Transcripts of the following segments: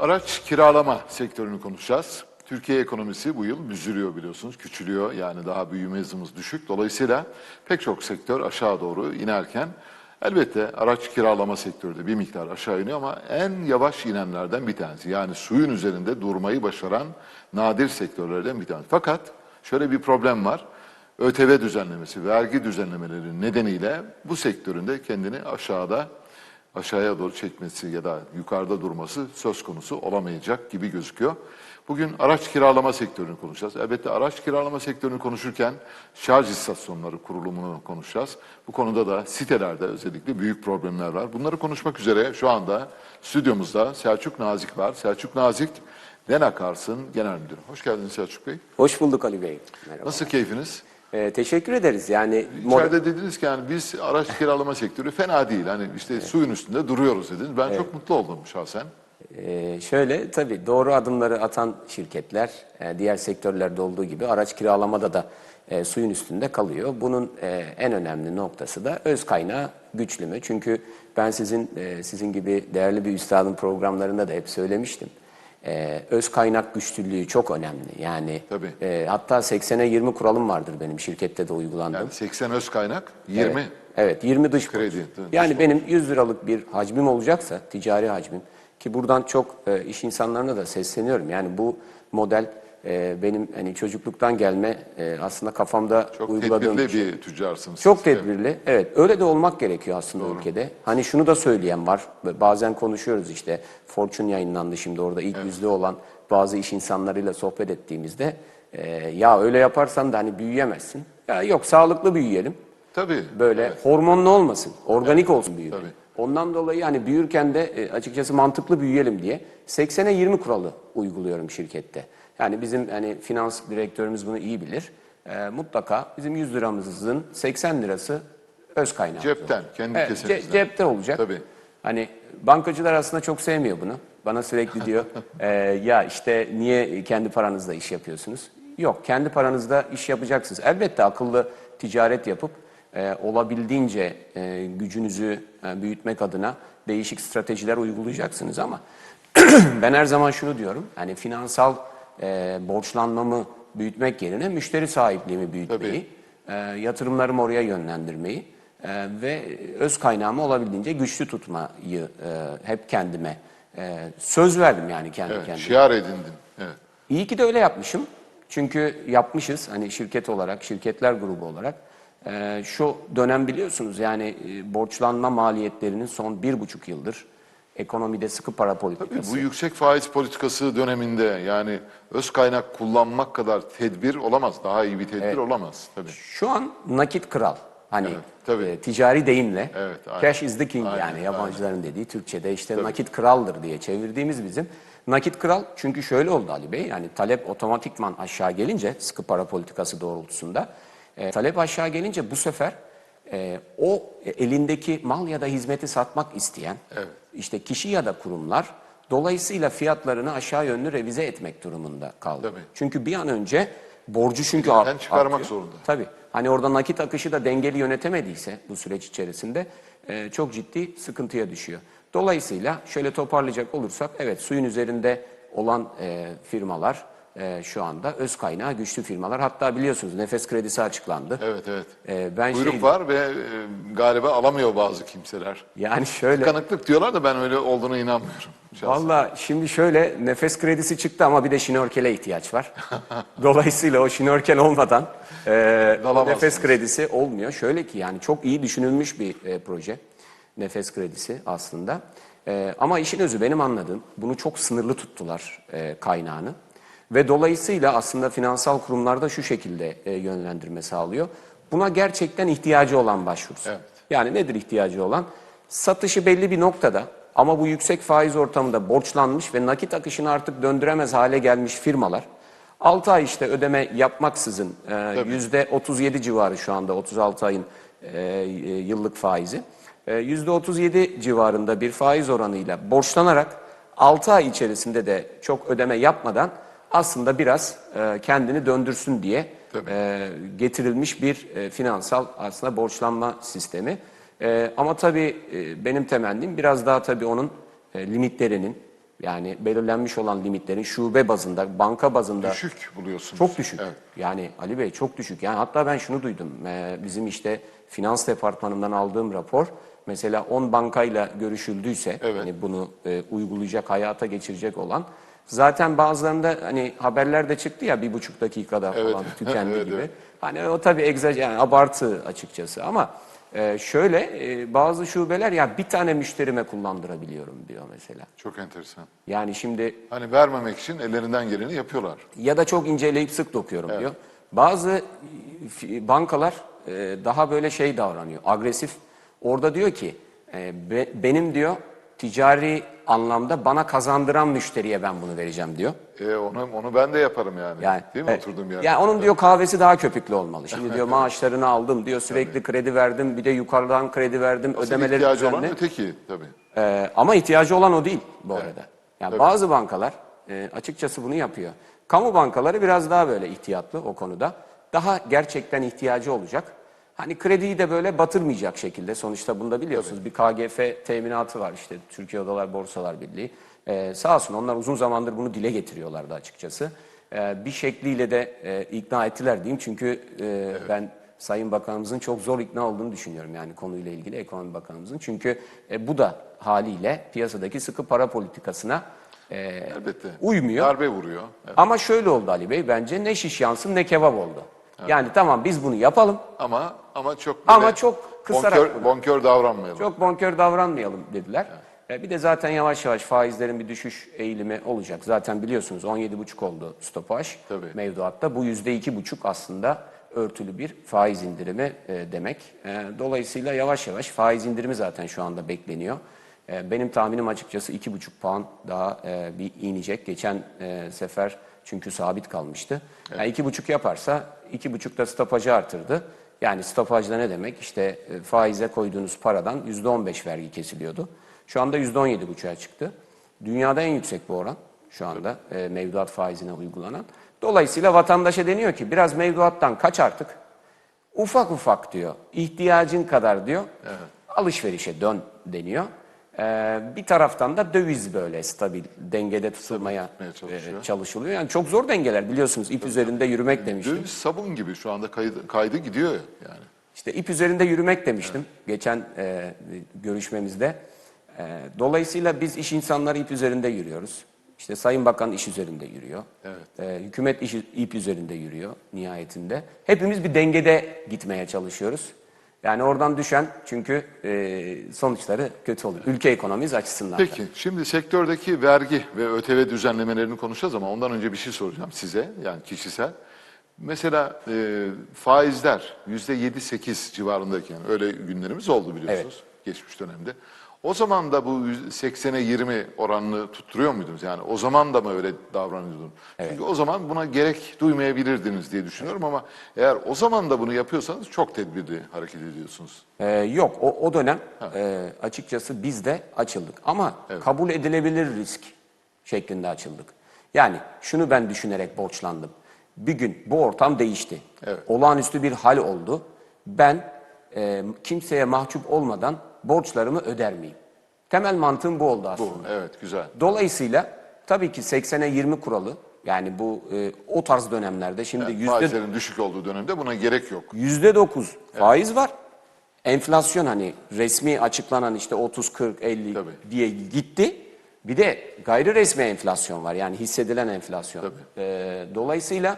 Araç kiralama sektörünü konuşacağız. Türkiye ekonomisi bu yıl büzülüyor biliyorsunuz, küçülüyor. Yani daha büyüme hızımız düşük. Dolayısıyla pek çok sektör aşağı doğru inerken elbette araç kiralama sektörü de bir miktar aşağı iniyor ama en yavaş inenlerden bir tanesi. Yani suyun üzerinde durmayı başaran nadir sektörlerden bir tanesi. Fakat şöyle bir problem var. ÖTV düzenlemesi, vergi düzenlemeleri nedeniyle bu sektörün de kendini aşağıda aşağıya doğru çekmesi ya da yukarıda durması söz konusu olamayacak gibi gözüküyor. Bugün araç kiralama sektörünü konuşacağız. Elbette araç kiralama sektörünü konuşurken şarj istasyonları kurulumunu konuşacağız. Bu konuda da sitelerde özellikle büyük problemler var. Bunları konuşmak üzere şu anda stüdyomuzda Selçuk Nazik var. Selçuk Nazik, Denakars'ın genel müdürü. Hoş geldiniz Selçuk Bey. Hoş bulduk Ali Bey. Merhaba. Nasıl keyfiniz? Ee, teşekkür ederiz. Yani İçeride dediniz ki yani biz araç kiralama sektörü fena değil. Hani işte suyun üstünde duruyoruz dediniz. Ben çok mutlu oldum şahsen. e, şöyle tabii doğru adımları atan şirketler e, diğer sektörlerde olduğu gibi araç kiralamada da e, suyun üstünde kalıyor. Bunun e, en önemli noktası da öz kaynağı güçlü mü? Çünkü ben sizin e, sizin gibi değerli bir üstadın programlarında da hep söylemiştim. E, öz kaynak güçlülüğü çok önemli. Yani Tabii. e, hatta 80'e 20 kuralım vardır benim şirkette de uygulandığım. Yani 80 öz kaynak, 20 Evet, evet 20 dış Kredi, mi? Yani benim 100 liralık bir hacmim olacaksa, ticari hacmim ki buradan çok e, iş insanlarına da sesleniyorum. Yani bu model e, benim hani çocukluktan gelme e, aslında kafamda çok uyguladığım tedbirli bir şey. bir tüccarsınız. Çok siz. tedbirli. Evet. Öyle de olmak gerekiyor aslında ülkede. Hani şunu da söyleyen var. Bazen konuşuyoruz işte. Fortune yayınlandı şimdi orada ilk yüzde olan bazı iş insanlarıyla sohbet ettiğimizde e, ya öyle yaparsan da hani büyüyemezsin. Ya yok sağlıklı büyüyelim. Tabii. Böyle hormonlu olmasın, organik olsun büyüme. Tabii. Ondan dolayı hani büyürken de e, açıkçası mantıklı büyüyelim diye 80'e 20 kuralı uyguluyorum şirkette. Yani bizim hani finans direktörümüz bunu iyi bilir. E, mutlaka bizim 100 liramızın 80 lirası öz kaynağı. Cepten, kendi Evet, kesinizden. ce- cepte olacak. Tabii. Hani bankacılar aslında çok sevmiyor bunu. Bana sürekli diyor e, ya işte niye kendi paranızla iş yapıyorsunuz? Yok kendi paranızda iş yapacaksınız. Elbette akıllı ticaret yapıp e, olabildiğince e, gücünüzü e, büyütmek adına değişik stratejiler uygulayacaksınız ama ben her zaman şunu diyorum. Hani finansal e, borçlanmamı büyütmek yerine müşteri sahipliğimi büyütmeyi, e, yatırımlarımı oraya yönlendirmeyi e, ve öz kaynağımı olabildiğince güçlü tutmayı e, hep kendime e, söz verdim yani kendi Evet, kendime. şiar edindin. Evet. İyi ki de öyle yapmışım. Çünkü yapmışız hani şirket olarak, şirketler grubu olarak. Ee, şu dönem biliyorsunuz yani e, borçlanma maliyetlerinin son bir buçuk yıldır ekonomide sıkı para politikası. Bu yüksek faiz politikası döneminde yani öz kaynak kullanmak kadar tedbir olamaz. Daha iyi bir tedbir olamaz tabii. Şu an nakit kral. Hani tabii. e, ticari deyimle Evet, aynen. cash is the king Aynen, yani yabancıların dediği Türkçe'de işte nakit kraldır diye çevirdiğimiz bizim. Nakit kral çünkü şöyle oldu Ali Bey yani talep otomatikman aşağı gelince sıkı para politikası doğrultusunda e, talep aşağı gelince bu sefer e, o elindeki mal ya da hizmeti satmak isteyen işte kişi ya da kurumlar dolayısıyla fiyatlarını aşağı yönlü revize etmek durumunda kaldı. Tabii. Çünkü bir an önce borcu çünkü art- çıkarmak artıyor. zorunda. Tabii. Hani orada nakit akışı da dengeli yönetemediyse bu süreç içerisinde e, çok ciddi sıkıntıya düşüyor. Dolayısıyla şöyle toparlayacak olursak evet suyun üzerinde olan e, firmalar e, şu anda öz kaynağı güçlü firmalar. Hatta biliyorsunuz nefes kredisi açıklandı. Evet evet. E, ben Buyruk şey, var ve e, galiba alamıyor bazı kimseler. yani şöyle Kanıklık diyorlar da ben öyle olduğuna inanmıyorum. Valla şimdi şöyle nefes kredisi çıktı ama bir de şnorkele ihtiyaç var. Dolayısıyla o şnorkel olmadan e, nefes kredisi olmuyor. Şöyle ki yani çok iyi düşünülmüş bir e, proje nefes kredisi aslında. E, ama işin özü benim anladığım bunu çok sınırlı tuttular e, kaynağını. Ve dolayısıyla aslında finansal kurumlarda şu şekilde e, yönlendirme sağlıyor. Buna gerçekten ihtiyacı olan başvursun. Evet. Yani nedir ihtiyacı olan? Satışı belli bir noktada ama bu yüksek faiz ortamında borçlanmış ve nakit akışını artık döndüremez hale gelmiş firmalar 6 ay işte ödeme yapmaksızın e, yüzde 37 civarı şu anda 36 ayın e, e, yıllık faizi. E, Yüzde 37 civarında bir faiz oranıyla borçlanarak 6 ay içerisinde de çok ödeme yapmadan aslında biraz e, kendini döndürsün diye e, getirilmiş bir e, finansal aslında borçlanma sistemi. E, ama tabii e, benim temennim biraz daha tabii onun e, limitlerinin Yani belirlenmiş olan limitlerin şube bazında, banka bazında Düşük buluyorsunuz. çok düşük. Evet. Yani Ali Bey çok düşük. Yani hatta ben şunu duydum. Ee, bizim işte finans departmanından aldığım rapor mesela 10 bankayla görüşüldüyse Evet. hani bunu e, uygulayacak, hayata geçirecek olan zaten bazılarında hani haberlerde çıktı ya bir buçuk dakikada Evet. falan tükendi Evet, gibi. evet. Hani o tabii egzajer, yani abartı açıkçası ama e, şöyle e, bazı şubeler ya bir tane müşterime kullandırabiliyorum diyor mesela. Çok enteresan. Yani şimdi Hani vermemek için ellerinden geleni yapıyorlar. ya da çok inceleyip sık dokuyorum diyor. Bazı bankalar e, daha böyle şey davranıyor, agresif. Orada diyor ki e, be- benim diyor ticari anlamda bana kazandıran müşteriye ben bunu vereceğim diyor. E, onu, onu ben de yaparım yani. Yani, Değil mi evet. oturduğum yerde? Yani onun diyor kahvesi daha köpüklü olmalı. Şimdi diyor maaşlarını aldım diyor sürekli kredi verdim bir de yukarıdan kredi verdim Asıl ödemeleri ihtiyacı olan düzenli. öteki tabii. Ee, ama ihtiyacı olan o değil bu arada. Yani bazı bankalar e, açıkçası bunu yapıyor. Kamu bankaları biraz daha böyle ihtiyatlı o konuda. Daha gerçekten ihtiyacı olacak. Hani krediyi de böyle batırmayacak şekilde. Sonuçta bunda biliyorsunuz bir KGF teminatı var işte Türkiye Odalar Borsalar Birliği. Ee, sağ olsun onlar uzun zamandır bunu dile getiriyorlardı açıkçası. Ee, bir şekliyle de e, ikna ettiler diyeyim. Çünkü e, ben Sayın Bakanımızın çok zor ikna olduğunu düşünüyorum yani konuyla ilgili Ekonomi Bakanımızın. Çünkü e, bu da haliyle piyasadaki sıkı para politikasına e, Elbette. uymuyor. Darbe vuruyor. Evet. Ama şöyle oldu Ali Bey bence ne şiş yansın ne kebap oldu. Yani tamam biz bunu yapalım Ama ama çok Ama çok kısarak bonkör, bunu. bonkör davranmayalım. çok bonkör davranmayalım dediler. E, bir de zaten yavaş yavaş faizlerin bir düşüş eğilimi olacak. Zaten biliyorsunuz 17,5 oldu stopaj Tabii. mevduatta. Bu %2,5 aslında örtülü bir faiz indirimi e, demek. E, dolayısıyla yavaş yavaş faiz indirimi zaten şu anda bekleniyor. E, benim tahminim açıkçası 2,5 puan daha e, bir inecek. Geçen e, sefer çünkü sabit kalmıştı. Yani 2,5 yaparsa 2,5 da stopajı artırdı. Yani stopajda ne demek? İşte e, faize koyduğunuz paradan %15 vergi kesiliyordu. Şu anda %17,5'a çıktı. Dünyada en yüksek bu oran şu anda mevduat faizine uygulanan. Dolayısıyla vatandaşa deniyor ki biraz mevduattan kaç artık. Ufak ufak diyor. ihtiyacın kadar diyor. Alışverişe dön deniyor. Ee, bir taraftan da döviz böyle stabil dengede tutulmaya tutmaya çalışıyor. e, çalışılıyor. Yani çok zor dengeler biliyorsunuz ip üzerinde yürümek demiştim. Döviz sabun gibi şu anda kaydı, kaydı gidiyor yani. İşte ip üzerinde yürümek demiştim geçen e, görüşmemizde. E, dolayısıyla biz iş insanları ip üzerinde yürüyoruz. İşte Sayın Bakan iş üzerinde yürüyor. E, hükümet iş, ip üzerinde yürüyor nihayetinde. Hepimiz bir dengede gitmeye çalışıyoruz. Yani oradan düşen çünkü e, sonuçları kötü oluyor. Ülke ekonomimiz açısından. da. Peki şimdi sektördeki vergi ve ÖTV düzenlemelerini konuşacağız ama ondan önce bir şey soracağım size yani kişisel. Mesela e, faizler yüzde yedi sekiz civarındayken öyle günlerimiz oldu biliyorsunuz geçmiş dönemde. O zaman da bu yüz- 80'e 20 oranını tutturuyor muydunuz? Yani o zaman da mı öyle davranıyordunuz? Çünkü o zaman buna gerek duymayabilirdiniz diye düşünüyorum ama eğer o zaman da bunu yapıyorsanız çok tedbirli hareket ediyorsunuz. Ee, yok o, o dönem e, açıkçası biz de açıldık. Ama kabul edilebilir risk şeklinde açıldık. Yani şunu ben düşünerek borçlandım. Bir gün bu ortam değişti. Evet. Olağanüstü bir hal oldu. Ben e, kimseye mahcup olmadan borçlarımı öder miyim? Temel mantığım bu oldu aslında. Bu evet güzel. Dolayısıyla tabii ki 80'e 20 kuralı yani bu e, o tarz dönemlerde şimdi Yani yüzde faizlerin düşük olduğu dönemde buna gerek yok. Yüzde dokuz faiz var. Enflasyon hani resmi açıklanan işte 30, 40, 50 Tabii. diye gitti. Bir de gayri resmi enflasyon var yani hissedilen enflasyon. Tabii. Ee, dolayısıyla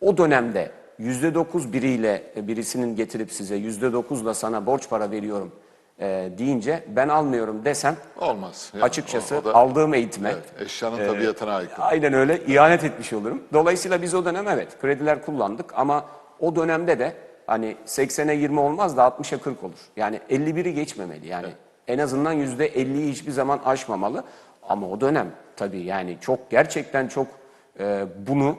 o dönemde yüzde dokuz biriyle birisinin getirip size yüzde dokuzla sana borç para veriyorum e, deyince ben almıyorum desem Olmaz. Yani açıkçası o- o da- aldığım eğitime Evet, eşyanın tabiatına aykırı. Aynen öyle ihanet etmiş olurum. Dolayısıyla biz o dönem evet krediler kullandık ama o dönemde de hani 80'e 20 olmaz da 60'a 40 olur. Yani 51'i geçmemeli. Yani en azından %50'yi hiçbir zaman aşmamalı. Ama o dönem tabii yani çok gerçekten çok e, bunu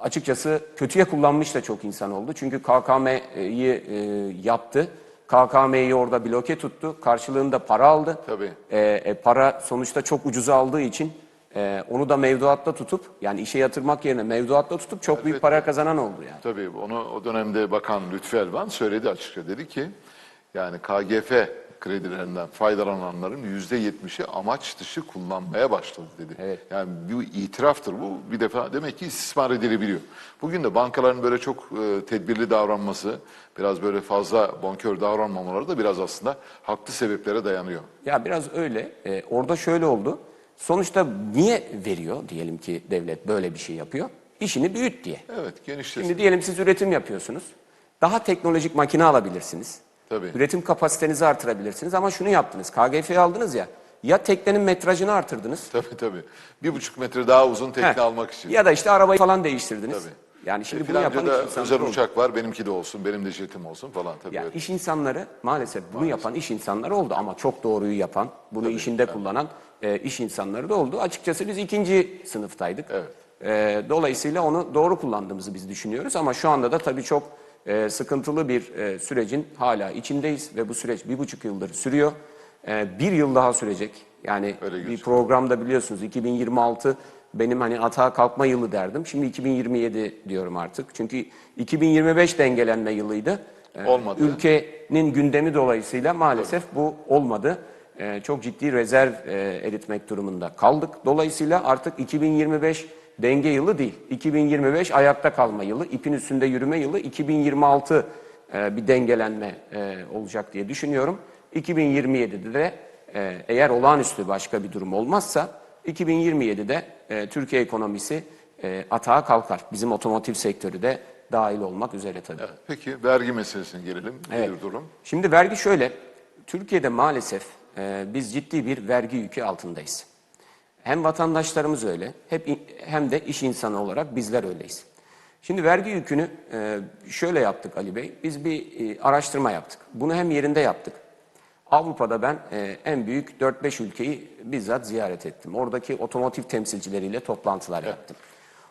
açıkçası kötüye kullanmış da çok insan oldu. Çünkü KKM'yi e, yaptı. KKM'yi orada bloke tuttu. Karşılığında para aldı. Tabii. E, e, para sonuçta çok ucuza aldığı için e, onu da mevduatta tutup yani işe yatırmak yerine mevduatta tutup çok büyük para kazanan oldu yani. Tabii onu o dönemde Bakan Lütfü Elvan söyledi açıkça. Dedi ki yani KGF kredilerinden faydalananların yüzde yetmişi amaç dışı kullanmaya başladı dedi. Evet. Yani bir itiraftır bu. Bir defa demek ki istismar edilebiliyor. Bugün de bankaların böyle çok e, tedbirli davranması, biraz böyle fazla bonkör davranmamaları da biraz aslında haklı sebeplere dayanıyor. Ya biraz öyle. Ee, orada şöyle oldu. Sonuçta niye veriyor diyelim ki devlet böyle bir şey yapıyor? İşini büyüt diye. Evet, genişlesin. Şimdi diyelim siz üretim yapıyorsunuz. Daha teknolojik makine alabilirsiniz. Tabii. Üretim kapasitenizi artırabilirsiniz ama şunu yaptınız. KGF'yi aldınız ya. Ya teknenin metrajını artırdınız. Tabii tabii. Bir buçuk metre daha uzun tekne Heh. almak için. Ya da işte arabayı falan değiştirdiniz. Tabii. Yani şimdi E, bunu yapan iş da insanları özel oldu. uçak var, benimki de olsun, benim de jetim olsun falan tabii. Ya evet. iş insanları maalesef bunu yapan iş insanları oldu ama çok doğruyu yapan, bunu işinde kullanan e, iş insanları da oldu. Açıkçası biz ikinci sınıftaydık. Evet. E, dolayısıyla onu doğru kullandığımızı biz düşünüyoruz ama şu anda da tabii çok e, sıkıntılı bir e, sürecin hala içindeyiz ve bu süreç bir buçuk yıldır sürüyor. E, bir yıl daha sürecek. Yani bir programda biliyorsunuz 2026 benim hani atağa kalkma yılı derdim. Şimdi 2027 diyorum artık. Çünkü 2025 dengelenme yılıydı. Ee, Olmadı. Ülkenin gündemi dolayısıyla maalesef bu olmadı. Ee, çok ciddi rezerv e, eritmek durumunda kaldık. Dolayısıyla artık 2025 denge yılı değil. 2025 ayakta kalma yılı, ipin üstünde yürüme yılı. 2026 e, bir dengelenme e, olacak diye düşünüyorum. 2027'de de e, eğer olağanüstü başka bir durum olmazsa 2027'de e, Türkiye ekonomisi e, atağa kalkar. Bizim otomotiv sektörü de dahil olmak üzere tabii. Evet, Peki vergi meselesine gelelim. Evet. Nedir durum? Şimdi vergi şöyle. Türkiye'de maalesef e, biz ciddi bir vergi yükü altındayız. Hem vatandaşlarımız öyle, hep hem de iş insanı olarak bizler öyleyiz. Şimdi vergi yükünü e, şöyle yaptık Ali Bey. Biz bir e, araştırma yaptık. Bunu hem yerinde yaptık. Avrupa'da ben e, en büyük 4-5 ülkeyi bizzat ziyaret ettim. Oradaki otomotiv temsilcileriyle toplantılar yaptım.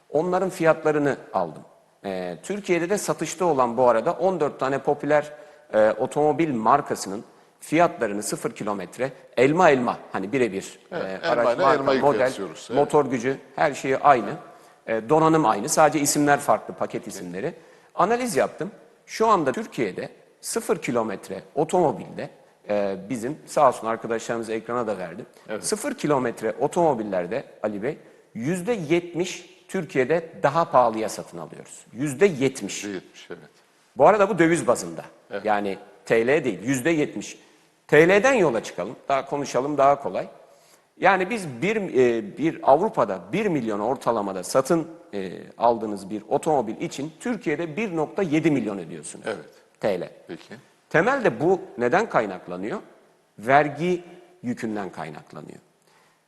Onların fiyatlarını aldım. Türkiye'de de satışta olan bu arada 14 tane popüler otomobil markasının fiyatlarını sıfır kilometre elma elma hani birebir Evet, e, araç, marka, model, evet. motor gücü her şeyi aynı. E, donanım aynı. Sadece isimler farklı, paket isimleri. Analiz yaptım. Şu anda Türkiye'de sıfır kilometre otomobilde e, bizim sağ olsun arkadaşlarımız ekrana da verdi. Sıfır kilometre otomobillerde Ali Bey yüzde yetmiş Türkiye'de daha pahalıya satın alıyoruz. Yüzde yetmiş. %70 evet. Bu arada bu döviz bazında. Yani TL değil, yüzde yetmiş. TL'den yola çıkalım, daha konuşalım daha kolay. Yani biz bir, e, bir Avrupa'da 1 milyon ortalamada satın e, aldığınız bir otomobil için Türkiye'de 1.7 milyon ödüyorsunuz. Evet. TL. Peki. Temelde bu neden kaynaklanıyor? Vergi yükünden kaynaklanıyor.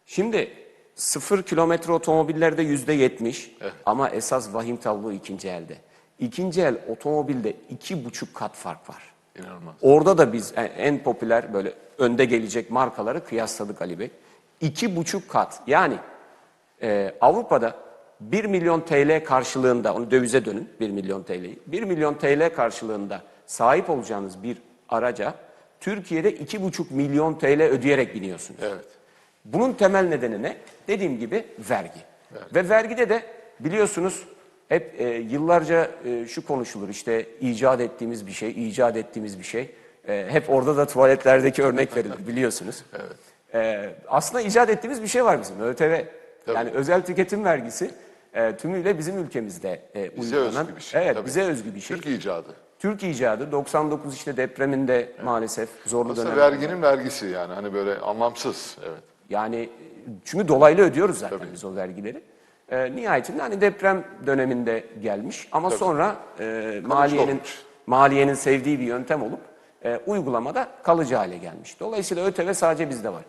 Şimdi sıfır kilometre otomobillerde yüzde yetmiş ama esas vahim tablo ikinci elde. İkinci el otomobilde iki buçuk kat fark var. İnanılmaz. Orada da biz en, popüler böyle önde gelecek markaları kıyasladık Ali Bey. İki buçuk kat yani e, Avrupa'da 1 milyon TL karşılığında, onu dövize dönün 1 milyon TL'yi. 1 milyon TL karşılığında sahip olacağınız bir araca Türkiye'de 2,5 milyon TL ödeyerek biniyorsunuz. Evet. Bunun temel nedeni ne? Dediğim gibi vergi. Ve vergide de biliyorsunuz hep e, yıllarca e, şu konuşulur işte icat ettiğimiz bir şey, icat ettiğimiz bir şey. E, hep orada da tuvaletlerdeki örnek verilir biliyorsunuz. E, aslında icat ettiğimiz bir şey var bizim ÖTV. Yani özel tüketim vergisi e, tümüyle bizim ülkemizde e, Bize uygulanan. özgü bir şey. Evet tabii. bize özgü bir şey. Türk icadı. Türk icadı 99 işte depreminde maalesef zorlu Aslında dönem. verginin vergisi yani hani böyle anlamsız. Evet. Yani çünkü dolaylı ödüyoruz zaten biz o vergileri. Ee, nihayetinde hani deprem döneminde gelmiş ama sonra e, maliyenin olmuş. maliyenin sevdiği bir yöntem olup e, uygulamada kalıcı hale gelmiş. Dolayısıyla ÖTV sadece bizde var.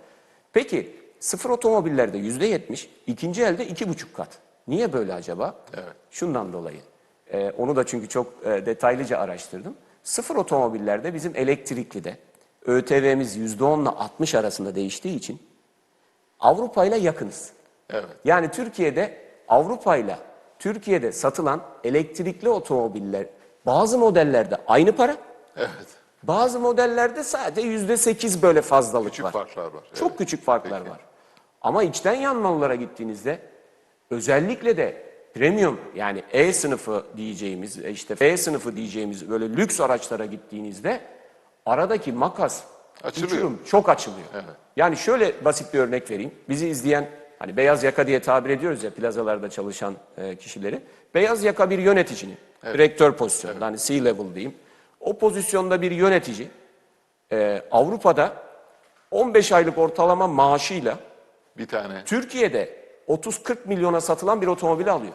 Peki sıfır otomobillerde yüzde yetmiş, ikinci elde iki buçuk kat. Niye böyle acaba? Evet. Şundan dolayı. E, onu da çünkü çok e, detaylıca araştırdım. Sıfır otomobillerde bizim elektrikli de ÖTV'miz yüzde onla 60 arasında değiştiği için Avrupa ile yakınız. Evet. Yani Türkiye'de Avrupa ile Türkiye'de satılan elektrikli otomobiller bazı modellerde aynı para, Evet. bazı modellerde sadece yüzde sekiz böyle fazlalık Küçük var. farklar var. Çok Evet. küçük farklar var. Ama içten yanmalılara gittiğinizde özellikle de premium yani E sınıfı diyeceğimiz e, işte F sınıfı diyeceğimiz böyle lüks araçlara gittiğinizde aradaki makas Açılıyor. çok açılıyor. Evet. Yani şöyle basit bir örnek vereyim. Bizi izleyen hani beyaz yaka diye tabir ediyoruz ya plazalarda çalışan e, kişileri. Beyaz yaka bir yöneticinin direktör pozisyonunda hani C-level diyeyim. O pozisyonda bir yönetici e, Avrupa'da 15 aylık ortalama maaşıyla Bir tane. Türkiye'de 30-40 milyona satılan bir otomobili alıyor.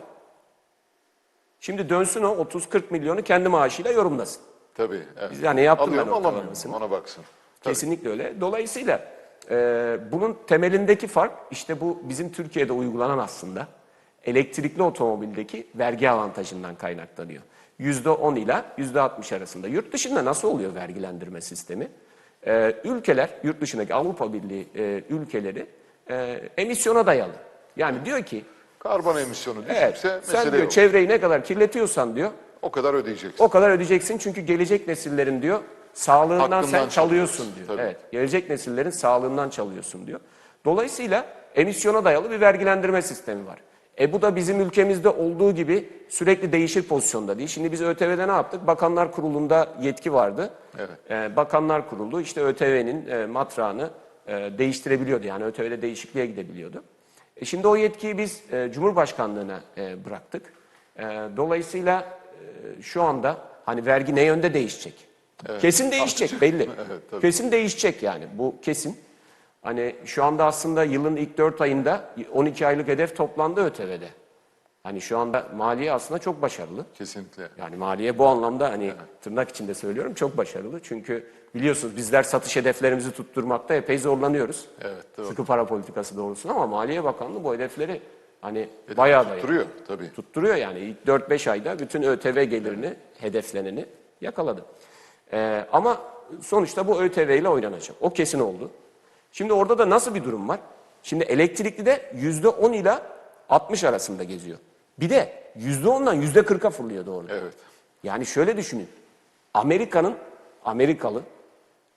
Şimdi dönsün o 30-40 milyonu kendi maaşıyla yorumlasın. Tabii. Evet. Biz yani yaptım Alıyor ben mu alamıyor mu? Ona baksın. Tabii. Kesinlikle öyle. Dolayısıyla e, bunun temelindeki fark işte bu bizim Türkiye'de uygulanan aslında elektrikli otomobildeki vergi avantajından kaynaklanıyor. %10 ile %60 arasında. Yurt dışında nasıl oluyor vergilendirme sistemi? E, ülkeler, yurt dışındaki Avrupa Birliği e, ülkeleri e, emisyona dayalı. Yani diyor ki Karbon emisyonu düşükse evet, sen diyor yok. çevreyi ne kadar kirletiyorsan diyor O kadar ödeyeceksin. o kadar ödeyeceksin çünkü gelecek nesillerin diyor sağlığından Hakkından sen çalıyorsun diyor. tabii. Evet, gelecek nesillerin sağlığından çalıyorsun diyor. Dolayısıyla emisyona dayalı bir vergilendirme sistemi var. E bu da bizim ülkemizde olduğu gibi sürekli değişir pozisyonda değil. Şimdi biz ÖTV'de ne yaptık? Bakanlar Kurulu'nda yetki vardı. Evet. E, Bakanlar Kurulu işte ÖTV'nin e, matrağını e, değiştirebiliyordu. Yani ÖTV'de değişikliğe gidebiliyordu. E şimdi o yetkiyi biz e, Cumhurbaşkanlığına e, bıraktık. E, dolayısıyla e, şu anda hani vergi ne yönde değişecek? Kesin değişecek belli. tabii. kesin değişecek yani bu kesin. Hani şu anda aslında yılın ilk 4 ayında 12 aylık hedef toplandı ÖTV'de. Hani şu anda maliye aslında çok başarılı. Kesinlikle. Yani maliye bu anlamda hani tırnak içinde söylüyorum çok başarılı. Çünkü biliyorsunuz bizler satış hedeflerimizi tutturmakta epey zorlanıyoruz. Evet, doğru. Sıkı para politikası doğrultusunda ama Maliye Bakanlığı bu hedefleri hani bayağı da Tutturuyor tabii. tutturuyor yani. İlk 4-5 ayda bütün ÖTV gelirini, hedefleneni yakaladı. Ee, ama sonuçta bu ÖTV ile oynanacak. O kesin oldu. Şimdi orada da nasıl bir durum var? Şimdi elektrikli de %10 ile 60 arasında geziyor. Bir de %10'dan %40'a fırlıyor doğru. Evet. Yani şöyle düşünün. Amerika'nın, Amerikalı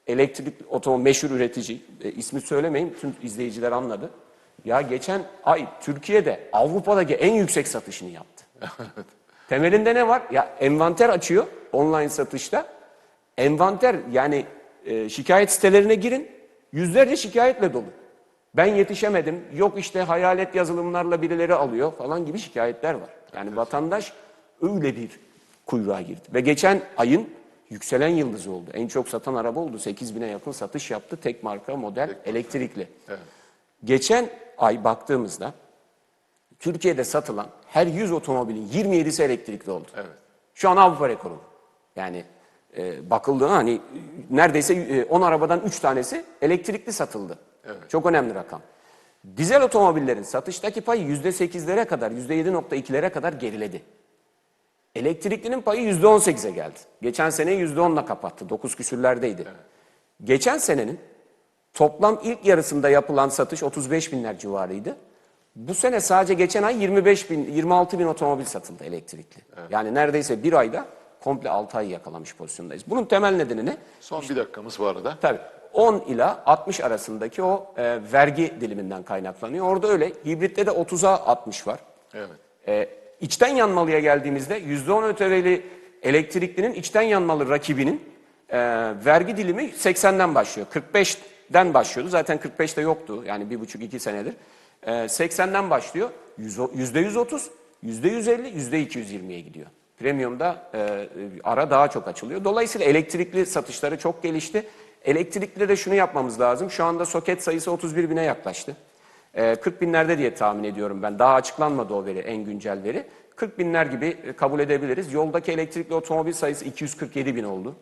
elektrikli otomobil meşhur üretici, e, ismi söylemeyin tüm izleyiciler anladı. Ya geçen ay Türkiye'de Avrupa'daki en yüksek satışını yaptı. Temelinde ne var? Ya envanter açıyor online satışta. Envanter yani e, şikayet sitelerine girin. Yüzlerce şikayetle dolu. Ben yetişemedim. Yok işte hayalet yazılımlarla birileri alıyor falan gibi şikayetler var. Yani vatandaş öyle bir kuyruğa girdi. Ve geçen ayın yükselen yıldızı oldu. En çok satan araba oldu. 8 bine yakın satış yaptı. Tek marka model elektrikli. Geçen ay baktığımızda Türkiye'de satılan her 100 otomobilin 27'si elektrikli oldu. Evet. Şu an Avrupa rekoru. Yani e, bakıldığında hani e, neredeyse e, 10 arabadan 3 tanesi elektrikli satıldı. Çok önemli rakam. Dizel otomobillerin satıştaki payı %8'lere kadar, %7.2'lere kadar geriledi. Elektriklinin payı %18'e geldi. Geçen sene %10'la kapattı. 9 küsürlerdeydi. Geçen senenin toplam ilk yarısında yapılan satış 35 binler civarıydı. Bu sene sadece geçen ay 25 bin, 26 bin otomobil satıldı elektrikli. Yani neredeyse bir ayda komple 6 ay yakalamış pozisyondayız. Bunun temel nedeni ne? Son bir dakikamız bu arada. Tabii 10 ila 60 arasındaki o e, vergi diliminden kaynaklanıyor. Orada öyle. Hibritte de 30'a 60 var. Evet. E, içten yanmalıya geldiğimizde %10 ÖTV'li elektriklinin içten yanmalı rakibinin e, vergi dilimi 80'den başlıyor. 45'den başlıyordu. Zaten 45'te yoktu. Yani bir buçuk iki senedir. E, 80'den başlıyor. Yüz- %130, %150, %220'ye gidiyor. Premium'da e, e, ara daha çok açılıyor. Dolayısıyla elektrikli satışları çok gelişti. Elektrikli de şunu yapmamız lazım. Şu anda soket sayısı 31 bine yaklaştı. Ee, 40 binlerde diye tahmin ediyorum ben. Daha açıklanmadı o veri, en güncel veri. 40 binler gibi e, kabul edebiliriz. Yoldaki elektrikli otomobil sayısı 247 bin oldu.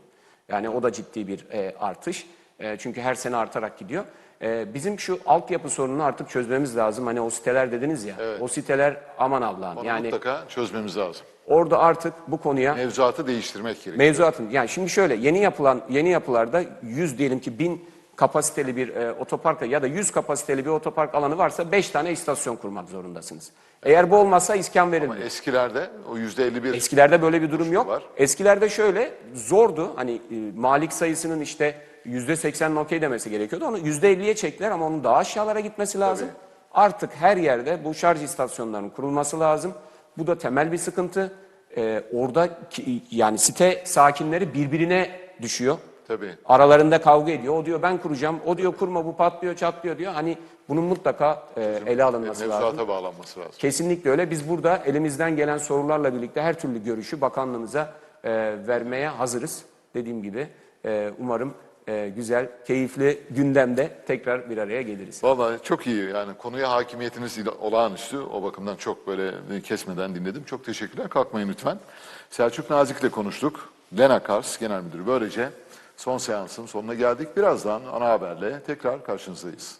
Yani o da ciddi bir e, artış. E, çünkü her sene artarak gidiyor. E, bizim şu altyapı sorununu artık çözmemiz lazım. Hani o siteler dediniz ya. O siteler aman Allah'ım. Onu Yani mutlaka çözmemiz lazım. orada artık bu konuya Mevzuatı değiştirmek gerekiyor. Mevzuatın yani şimdi şöyle yeni yapılan yeni yapılarda 100 diyelim ki 1000 kapasiteli bir e, otoparka ya da 100 kapasiteli bir otopark alanı varsa 5 tane istasyon kurmak zorundasınız. Eğer bu olmazsa iskan verilmiyor. Eskilerde o yüzde 51 Eskilerde böyle bir durum yok. var. Eskilerde şöyle zordu. Hani e, malik sayısının işte %80'in okey demesi gerekiyordu. Onu %50'ye çektiler ama onun daha aşağılara gitmesi lazım. Artık her yerde bu şarj istasyonlarının kurulması lazım. Bu da temel bir sıkıntı. Ee, orada ki- yani site sakinleri birbirine düşüyor. tabii. Aralarında kavga ediyor. O diyor ben kuracağım. O diyor kurma bu patlıyor çatlıyor diyor. Hani bunun mutlaka e, ele alınması lazım. Mevzuata bağlanması lazım. Kesinlikle öyle. Biz burada elimizden gelen sorularla birlikte her türlü görüşü bakanlığımıza e, vermeye hazırız. Dediğim gibi e, umarım e, güzel, keyifli gündemde tekrar bir araya geliriz. Vallahi çok iyi yani konuya hakimiyetiniz olağanüstü. O bakımdan çok böyle kesmeden dinledim. Çok teşekkürler. Kalkmayın lütfen. Selçuk Nazik'le konuştuk. Lena Kars Genel Müdürü. Böylece son seansın sonuna geldik. Birazdan ana haberle tekrar karşınızdayız.